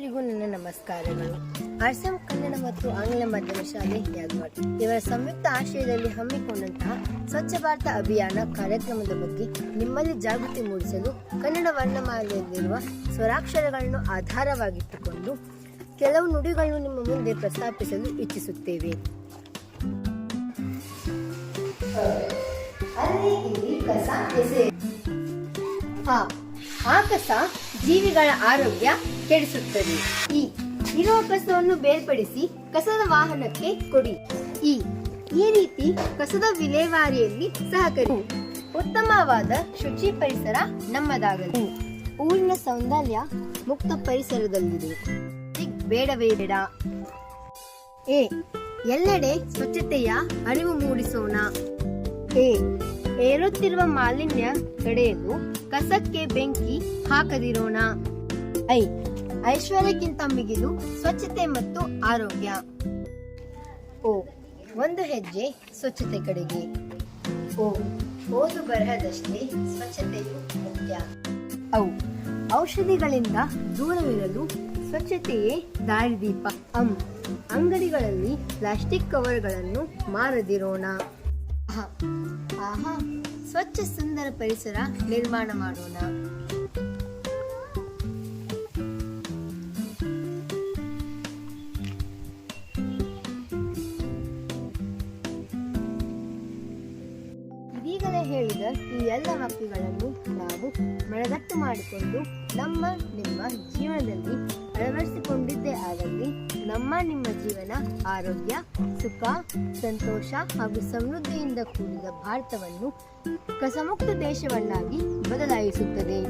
ಎಲ್ಲರಿಗೂ ನನ್ನ ನಮಸ್ಕಾರಗಳು. ಅಸ್ಸಾಂ ಕನ್ನಡ ಮತ್ತು ಆಂಗ್ಲ ಮಾಧ್ಯಮ ಶಾಲೆ ಯಾದವಾಡ್. ಇವರ ಸಂಯುಕ್ತ ಆಶ್ರಯದಲ್ಲಿ ಹಮ್ಮಿಕೊಂಡಂತಹ ಸ್ವಚ್ಛ ಭಾರತ ಅಭಿಯಾನ ಕಾರ್ಯಕ್ರಮದ ಬಗ್ಗೆ ನಿಮ್ಮಲ್ಲಿ ಜಾಗೃತಿ ಮೂಡಿಸಲು ಕನ್ನಡ ವರ್ಣಮಾಲೆಯಲ್ಲಿರುವ ಸ್ವರಾಕ್ಷರಗಳನ್ನು ಆಧಾರವಾಗಿಟ್ಟುಕೊಂಡು ಕೆಲವು ನುಡಿಗಳನ್ನು ನಿಮ್ಮ ಮುಂದೆ ಪ್ರಸ್ತಾಪಿಸಲು ಇಚ್ಛಿಸುತ್ತೇವೆ. ಆ ಕಸ ಜೀವಿಗಳ ಆರೋಗ್ಯ ಕೆಡಿಸುತ್ತದೆ ಈ ಇರುವ ಕಸವನ್ನು ಬೇರ್ಪಡಿಸಿ ಕಸದ ವಾಹನಕ್ಕೆ ಕೊಡಿ. ಈ ಈ ರೀತಿ ಕಸದ ವಿಲೇವಾರಿಯಲ್ಲಿ ಸಹಕರಿ ಉತ್ತಮವಾದ ಶುಚಿ ಪರಿಸರ ನಮ್ಮದಾಗಲಿ. ಊರಿನ ಸೌಂದರ್ಯ ಮುಕ್ತ ಪರಿಸರದಲ್ಲಿದೆ. ಬೇಡವೇ ಬೇಡ. ಎ ಎಲ್ಲೆಡೆ ಸ್ವಚ್ಛತೆಯ ಅರಿವು ಮೂಡಿಸೋಣ. ಎ ಏರುತ್ತಿರುವ ಮಾಲಿನ್ಯ ತಡೆಯಲು ಕಸಕ್ಕೆ ಬೆಂಕಿ ಹಾಕದಿರೋಣ. ಐ ಐಶ್ವರ್ಯಕ್ಕಿಂತ ಮಿಗಿಲು, ಸ್ವಚ್ಛತೆ ಮತ್ತು ಆರೋಗ್ಯ. ಓ, ಒಂದು ಹೆಜ್ಜೆ ಸ್ವಚ್ಛತೆ ಕಡೆಗೆ. ಓ, ಓದು ಬರಹದಷ್ಟೇ ಸ್ವಚ್ಛತೆಯು ಮುಖ್ಯ. ಔ ಔಷಧಿಗಳಿಂದ ದೂರವಿರಲು ಸ್ವಚ್ಛತೆಯೇ ದಾರಿದೀಪ. ಅಂ, ಅಂಗಡಿಗಳಲ್ಲಿ ಪ್ಲಾಸ್ಟಿಕ್ ಕವರ್ಗಳನ್ನು ಮಾರದಿರೋಣ. ಆಹಾ ಆಹಾ, ಸ್ವಚ್ಛ ಸುಂದರ ಪರಿಸರ ನಿರ್ಮಾಣ ಮಾಡೋಣ. ಹೇಳಿದ ಈ ಎಲ್ಲ ಹಕ್ಕಿಗಳನ್ನು ನಾವು ಮನದಟ್ಟು ಮಾಡಿಕೊಂಡು ನಮ್ಮ ನಿಮ್ಮ ಜೀವನದಲ್ಲಿ ಅಳವಡಿಸಿಕೊಂಡಿದ್ದೇ ಆದಲ್ಲಿ ನಮ್ಮ ನಿಮ್ಮ ಜೀವನ ಆರೋಗ್ಯ, ಸುಖ, ಸಂತೋಷ ಹಾಗೂ ಸಮೃದ್ಧಿಯಿಂದ ಕೂಡಿದ ಭಾರತವನ್ನು ಕಸಮುಕ್ತ ದೇಶವನ್ನಾಗಿ ಬದಲಾಯಿಸುತ್ತದೆ.